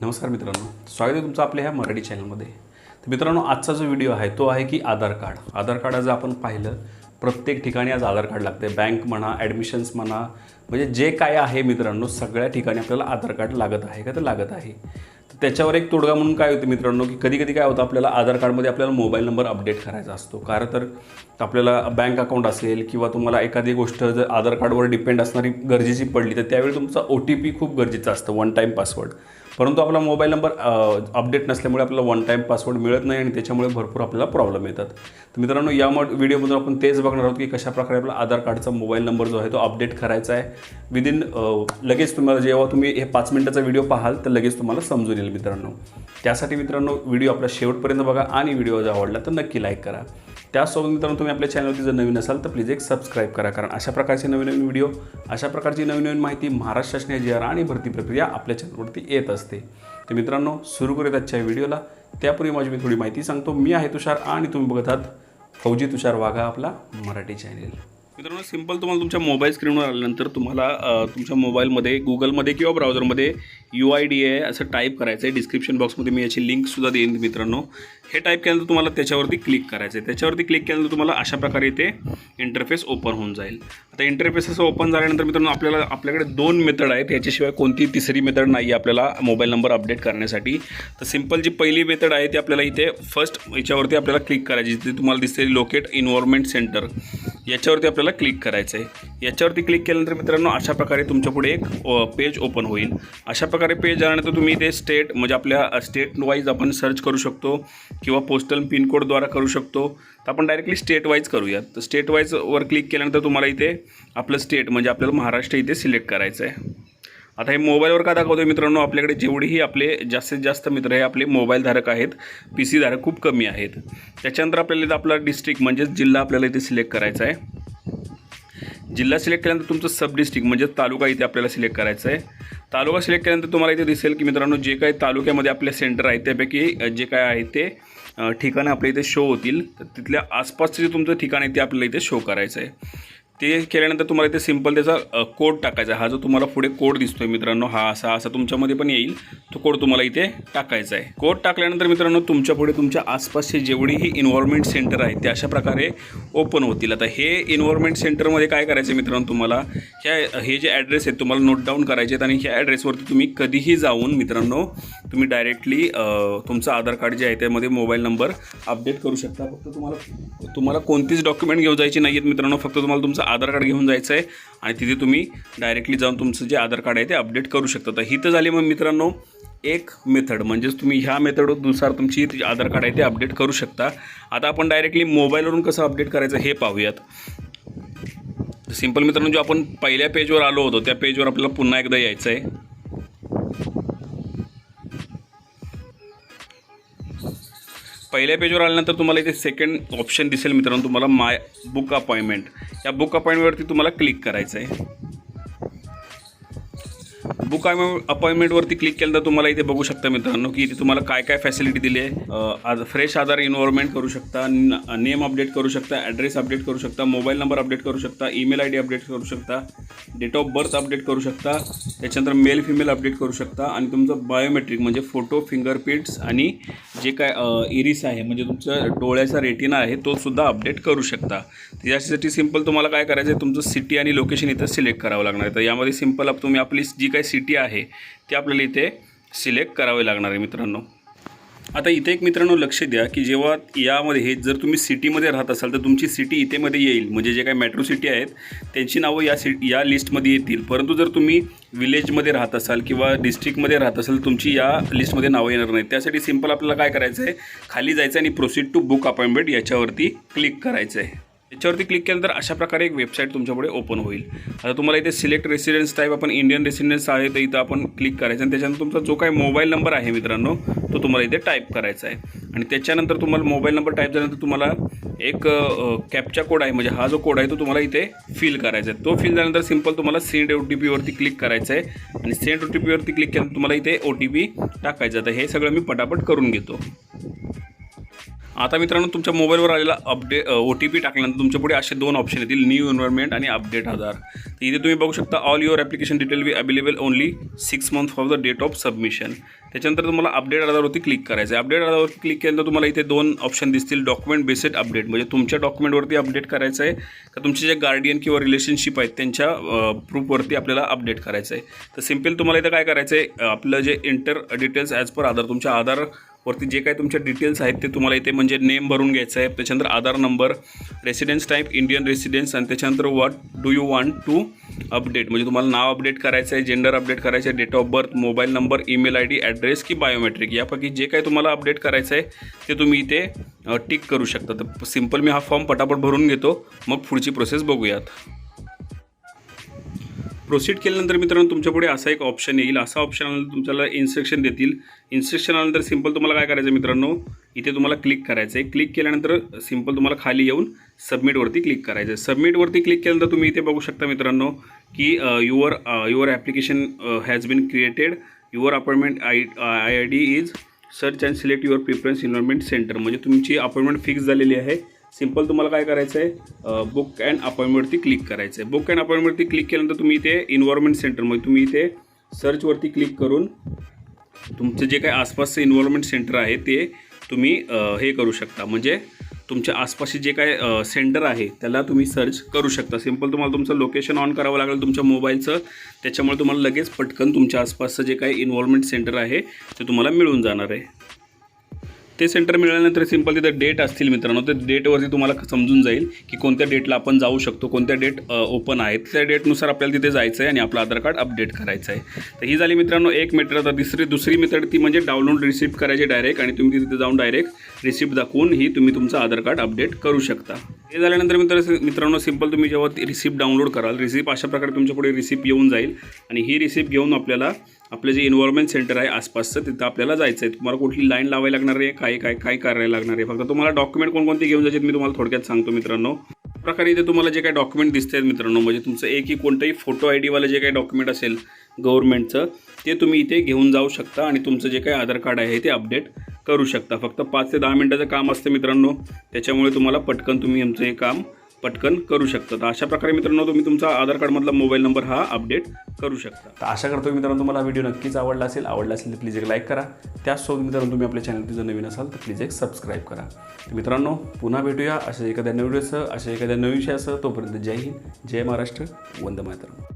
नमस्कार मित्रांनो. स्वागत आहे तुमचं आपल्या ह्या मराठी चॅनलमध्ये. तर मित्रांनो आजचा जो व्हिडिओ आहे तो आहे की आधार कार्ड. आधार कार्ड आज आपण पाहिलं प्रत्येक ठिकाणी आज आधार कार्ड लागते बँक म्हणा ॲडमिशन्स म्हणा म्हणजे जे काय आहे मित्रांनो सगळ्या ठिकाणी आपल्याला आधार कार्ड लागत आहे का? तर लागत आहे. तर त्याच्यावर एक तोडगा म्हणून काय होतं मित्रांनो की कधी कधी काय होतं आपल्याला आधार कार्डमध्ये आपल्याला मोबाईल नंबर अपडेट करायचा असतो. कारण तर आपल्याला बँक अकाउंट असेल किंवा तुम्हाला एखादी गोष्ट जर आधार कार्डवर डिपेंड असणारी गरजेची पडली तर त्यावेळी तुमचा ओ टी पी खूप गरजेचं असतं वन टाईम पासवर्ड परंतु आपला मोबाईल नंबर अपडेट नसल्यामुळे आपल्याला वन टाईम पासवर्ड मिळत नाही आणि त्याच्यामुळे भरपूर आपल्याला प्रॉब्लेम येतात. तर मित्रांनो या व्हिडिओमधून आपण तेच बघणार आहोत की कशाप्रकारे आपला आधार कार्डचा मोबाईल नंबर जो आहे तो अपडेट करायचा आहे. विदिन लगेच तुम्हाला जेव्हा तुम्ही हे पाच मिनिटाचा व्हिडिओ पाहाल तर लगेच तुम्हाला समजून येईल मित्रांनो. त्यासाठी मित्रांनो व्हिडिओ आपला शेवटपर्यंत बघा आणि व्हिडिओ जर आवडला तर नक्की लाईक करा. त्याचसोबत मित्रांनो तुम्ही आपल्या चॅनलवरती जर नवीन असाल तर प्लीज एक सबस्क्राईब करा कारण अशा प्रकारचे नवीन नवीन व्हिडिओ अशा प्रकारची नवीन नवीन माहिती महाराष्ट्र शासन जी आर आणि भरती प्रक्रिया आपल्या चॅनलवरती येत असते. तर मित्रांनो सुरू करूयात आजच्या व्हिडिओला. त्यापूर्वी माझी मी थोडी माहिती सांगतो. मी आहे तुषार आणि तुम्ही बघत आहात फौजी तुषार वाघा आपला मराठी चॅनेल मित्रांनो सिंपल तुम्हाला तुमच्या मोबाईल स्क्रीनवर आल्यानंतर तुम्हाला तुमच्या मोबाईलमध्ये गुगलमध्ये किंवा ब्राउझरमध्ये यू आय डी ए असं टाईप करायचं आहे डिस्क्रिप्शन बॉक्समध्ये मी याची लिंकसुद्धा देईन मित्रांनो. हे टाईप केल्यानंतर तुम्हाला त्याच्यावरती क्लिक करायचं आहे त्याच्यावरती क्लिक केल्यानंतर तुम्हाला अशा प्रकारे इथे इंटरफेस ओपन होऊन जाईल. आता इंटरफेस असं ओपन झाल्यानंतर मित्रांनो आपल्याला आपल्याकडे दोन मेथड आहेत. याच्याशिवाय कोणती तिसरी मेथड नाही आहे आपल्याला मोबाईल नंबर अपडेट करण्यासाठी. तर सिंपल जी पहिली मेथड आहे ती आपल्याला इथे फर्स्ट याच्यावरती आपल्याला क्लिक करायची जिथे तुम्हाला दिसते लोकेट इन्व्हॉर्मेंट सेंटर याच्यावरती आपल्याला क्लिक करायचं आहे याच्यावरती क्लिक केल्यानंतर मित्रांनो अशा प्रकारे तुमच्यापुढे एक पेज ओपन होईल. अशा प्रकारे पेज आल्यानंतर तुम्ही ते स्टेट म्हणजे आपल्या स्टेट वाईज आपण सर्च करू शकतो किंवा पोस्टल पिनकोडद्वारा करू शकतो. तर आपण डायरेक्टली स्टेट वाईज करूयात. तर स्टेट वाईजवर क्लिक केल्यानंतर तुम्हाला इथे आपलं स्टेट म्हणजे आपल्याला महाराष्ट्र इथे सिलेक्ट करायचं आहे आता हे मोबाईलवर का दाखवतोय मित्रांनो? आपल्याकडे जेवढेही आपले जास्तीत जास्त मित्र हे आपले मोबाईलधारक आहेत पी सी धारक खूप कमी आहेत. त्याच्यानंतर आपल्याला इथं आपला डिस्ट्रिक्ट म्हणजेच जिल्हा आपल्याला इथे सिलेक्ट करायचा आहे. जिल्हा सिलेक्ट केल्यानंतर तुमचं सब डिस्ट्रिक्ट म्हणजे तालुका इथे आपल्याला सिलेक्ट करायचा आहे. तालुका सिलेक्ट केल्यानंतर तुम्हाला इथे दिसेल की मित्रांनो जे काही तालुक्यामध्ये आपले सेंटर आहेत त्यापैकी जे काय आहे ते ठिकाणं आपल्या इथे शो होतील. तर तिथल्या आसपासचे जे तुमचं ठिकाण आहे ते आपल्याला इथे शो करायचं आहे. ते केल्यानंतर तुम्हाला इथे सिंपल त्याचा कोड टाकायचा. आहे. हा जो तुम्हाला पुढे कोड दिसतोय मित्रांनो हा असा असा तुमच्यामध्ये पण येईल. तो कोड तुम्हाला इथे टाकायचा आहे. कोड टाकल्यानंतर मित्रांनो तुमच्यापुढे तुमच्या आसपासचे जेवढीही इन्व्हॉर्मेंट सेंटर आहेत ते अशा प्रकारे ओपन होतील. आता हे इन्व्हॉर्मेंट सेंटरमध्ये काय करायचं आहे मित्रांनो तुम्हाला? ह्या हे जे ॲड्रेस आहेत तुम्हाला नोट डाऊन करायचे आहेत आणि ह्या ॲड्रेसवरती तुम्ही कधीही जाऊन मित्रांनो तुम्ही डायरेक्टली तुमचं आधार कार्ड जे आहे त्यामध्ये मोबाईल नंबर अपडेट करू शकता. फक्त तुम्हाला तुम्हाला कोणतीच डॉक्युमेंट घेऊन जायची नाही आहेत मित्रांनो. फक्त तुम्हाला तुमचं आधार कार्ड घेऊन जायचं आहे आणि तिथे तुम्ही डायरेक्टली जाऊन तुमचं जे आधार कार्ड आहे ते अपडेट करू शकता. तर ही तर झाली मग मित्रांनो एक मेथड म्हणजेच तुम्ही ह्या मेथडनुसार तुमची आधार कार्ड आहे ते अपडेट करू शकता. आता आपण डायरेक्टली मोबाईलवरून कसं अपडेट करायचं हे पाहूयात. सिंपल मित्रांनो जो आपण पहिल्या पेजवर आलो होतो त्या पेजवर आपल्याला पुन्हा एकदा यायचं आहे पहिल्या पेजवर आल्यानंतर तुम्हाला इथे सेकंड ऑप्शन दिसेल मित्रांनो तुम्हाला माय बुक अपॉइंटमेंट या बुक अपॉइंटमेंटवरती तुम्हाला क्लिक करायचं आहे बुक अपॉइंटमेंटवरती क्लिक केलं तर तुम्हाला इथे बघू शकता मित्रांनो की इथे तुम्हाला काय काय फॅसिलिटी दिली आहे. आज फ्रेश आधार इन्व्हॉर्मेंट करू शकता नेम अपडेट करू शकता ॲड्रेस अपडेट करू शकता मोबाईल नंबर अपडेट करू शकता ईमेल आय डी अपडेट करू शकता डेट ऑफ बर्थ अपडेट करू शकता त्याच्यानंतर मेल फिमेल अपडेट करू शकता आणि तुमचं बायोमेट्रिक म्हणजे फोटो फिंगरप्रिंट्स आणि जे काय इरिस आहे म्हणजे तुमचं डोळ्याचा रेटिना आहे तो सुद्धा अपडेट करू शकता. त्याच्यासाठी सिंपल तुम्हाला काय करायचं आहे तुमचं सिटी आणि लोकेशन इथं सिलेक्ट करावं लागणार आहे. तर यामध्ये सिंपल तुम्ही आपली जी काही सिटी सिटी आहे ती आपल्याला इथे सिलेक्ट करावी लागणार आहे मित्रांनो. आता इथे एक मित्रांनो लक्ष द्या की जेव्हा यामध्ये हे जर तुम्ही सिटीमध्ये राहत असाल तर तुमची सिटी इथेमध्ये येईल. म्हणजे जे काही मेट्रो सिटी आहेत त्यांची नावं या सि या लिस्टमध्ये येतील. परंतु जर तुम्ही विलेजमध्ये राहत असाल किंवा डिस्ट्रिक्टमध्ये राहत असाल तुमची या लिस्टमध्ये नावं येणार नाहीत. त्यासाठी सिंपल आपल्याला काय करायचं आहे खाली जायचं आणि प्रोसीड टू बुक अपॉइंटमेंट याच्यावरती क्लिक करायचं आहे याच्यावरती क्लिक केल्यानंतर अशा प्रकारे एक वेबसाईट तुमच्यापुढे ओपन होईल. आता तुम्हाला इथे सिलेक्ट रेसिडेन्स टाईप आपण इंडियन रेसिडेन्स आहे तर इथं आपण क्लिक करायचं आणि त्याच्यानंतर तुमचा जो काही मोबाईल नंबर आहे मित्रांनो तो तुम्हाला इथे टाईप करायचा आहे. आणि त्याच्यानंतर तुम्हाला मोबाईल नंबर टाईप झाल्यानंतर तुम्हाला एक कॅपचा कोड आहे. म्हणजे हा जो कोड आहे तो तुम्हाला इथे फिल करायचा आहे. तो फिल झाल्यानंतर सिंपल तुम्हाला सेंड ओ टी पीवरती क्लिक करायचं आहे. आणि सेंड ओ टी पीवरती क्लिक केल्यानंतर तुम्हाला इथे ओ टी पी टाकायचं आहे. तर हे सगळं मी पटापट करून घेतो. आता मित्रांनो तुमच्या मोबाईलवर आलेला अपडेट ओ टी पी टाकल्यानंतर तुमच्यापुढे असे दोन ऑप्शन येतील न्यू एन्व्हायरमेंट आणि अपडेट आधार. तर इथे तुम्ही बघू शकता all your application detail be available only six month for the date of submission त्याच्यानंतर तुम्हाला अपडेट आधारवरती क्लिक करायचं आहे अपडेट आधारवरती क्लिक केल्यानंतर तुम्हाला इथे दोन ऑप्शन दिसतील डॉक्युमेंट बेसिड अपडेट म्हणजे तुमच्या डॉक्युमेंटवरती अपडेट करायचं आहे का तुमचे जे गार्डियन किंवा रिलेशनशिप आहेत त्यांच्या प्रूफवरती आपल्याला अपडेट करायचं आहे तर सिंपल तुम्हाला इथं काय करायचं आहे आपलं जे enter details as per Aadhaar तुमच्या आधार वरती जे काही तुमच्या डिटेल्स आहेत ते तुम्हाला इथे म्हणजे नेम भरून घ्यायचं आहे. त्याच्यानंतर Aadhaar number residence type Indian residence आणि त्याच्यानंतर what do you want to update म्हणजे तुम्हाला नाव अपडेट करायचं आहे जेंडर अपडेट करायचं आहे date of birth mobile number email I D address की बायोमेट्रिक यापैकी जे काही तुम्हाला अपडेट करायचं आहे ते तुम्ही इथे टिक करू शकता. तर सिंपल मी हा फॉर्म पटापट भरून घेतो. मग पुढची प्रोसेस बघूयात. प्रोसीड केल्यानंतर मित्रांनो तुमच्यापुढे असा एक ऑप्शन येईल. असा ऑप्शन आल्यानंतर तुमच्याला इन्स्ट्रक्शन देतील. इन्स्ट्रक्शन आल्यानंतर सिंपल तुम्हाला काय करायचं आहे मित्रांनो? इथे तुम्हाला क्लिक करायचं आहे क्लिक केल्यानंतर सिंपल तुम्हाला खाली येऊन सबमिटवरती क्लिक करायचं आहे सबमिटवरती क्लिक केल्यानंतर तुम्ही इथे बघू शकता मित्रांनो की your your application has been created your appointment I I I D is search and select your preference environment centre म्हणजे तुमची अपॉइंटमेंट फिक्स झालेली आहे. सिंपल तुम्हाला काय करायचं आहे बुक अँड अपॉइंटमेंटवरती क्लिक करायचं आहे बुक अँड अपॉइंटमेंटवरती क्लिक केल्यानंतर तुम्ही इथे इन्व्हायरमेंट सेंटरमध्ये तुम्ही इथे सर्चवरती क्लिक करून तुमचं जे काही आसपासचं इन्व्हायरमेंट सेंटर आहे ते तुम्ही हे करू शकता. म्हणजे तुमच्या आसपासचे जे काय सेंटर आहे त्याला तुम्ही सर्च करू शकता. सिंपल तुम्हाला तुमचं लोकेशन ऑन करावं लागेल तुमच्या मोबाईलचं त्याच्यामुळे तुम्हाला लगेच पटकन तुमच्या आसपासचं जे काही इन्व्हॉल्वमेंट सेंटर आहे ते तुम्हाला मिळून जाणार आहे. ते सेंटर मिळाल्यानंतर सिंपल तिथं डेट असतील मित्रांनो. ते डेटवरती तुम्हाला समजून जाईल की कोणत्या डेटला आपण जाऊ शकतो कोणत्या डेट ओपन आहेत. त्या डेटनुसार आपल्याला तिथे जायचं आहे आणि आपलं आधार कार्ड अपडेट करायचं आहे तर ही झाली मित्रांनो एक मेथड आता दुसरी दुसरी मेथड ती म्हणजे डाउनलोड रिसिप्ट करायची डायरेक्ट आणि तुम्ही तिथे जाऊन डायरेक्ट रिसिप्ट दाखवून ही तुम्ही तुमचं आधार कार्ड अपडेट करू शकता. हे झाल्यानंतर मित्र मित्रांनो सिंपल तुम्ही जेव्हा ती रिसिप्ट डाउनलोड कराल रिसिप्ट अशा प्रकारे तुमच्यापुढे रिसिप्ट येऊन जाईल आणि ही रिसिप्ट घेऊन आपल्याला आपलं जे इन्व्हॉल्वमेंट सेंटर आहे आसपासचं तिथं आपल्याला जायचं आहे तुम्हाला कुठली लाईन लावायला लागणार आहे काय काय काय करायला लागणार आहे? फक्त तुम्हाला डॉक्युमेंट कोणकोणते घेऊन जायचे मी तुम्हाला थोडक्यात सांगतो मित्रांनो. प्रकारे इथे तुम्हाला जे काही डॉक्युमेंट दिसत आहेत मित्रांनो म्हणजे तुमचं एकही कोणतंही फोटो आय डीवालं जे काही डॉक्युमेंट असेल गव्हर्नमेंटचं ते तुम्ही इथे घेऊन जाऊ शकता आणि तुमचं जे काही आधार कार्ड आहे ते अपडेट करू शकता. फक्त पाच ते दहा मिनटाचं काम असतं मित्रांनो. त्याच्यामुळे तुम्हाला पटकन तुम्ही आमचं हे काम पटकन करू शकता तर अशा प्रकारे मित्रांनो तुम्ही तुमचा आधार कार्डमधला मोबाईल नंबर हा अपडेट करू शकता. तर आशा करतो मित्रांनो तुम्हाला व्हिडिओ नक्कीच आवडला असेल. आवडला असेल तर प्लीज एक लाईक करा. त्याचसोबत मित्रांनो तुम्ही आपल्या चॅनल जर नवीन असाल तर प्लीज एक सबस्क्राईब करा. मित्रांनो पुन्हा भेटूया अशा एखाद्या नवीन व्हिडिओसह अशा एखाद्या नवीन विषयासह. तोपर्यंत जय हिंद जय महाराष्ट्र. वंदे मातरम.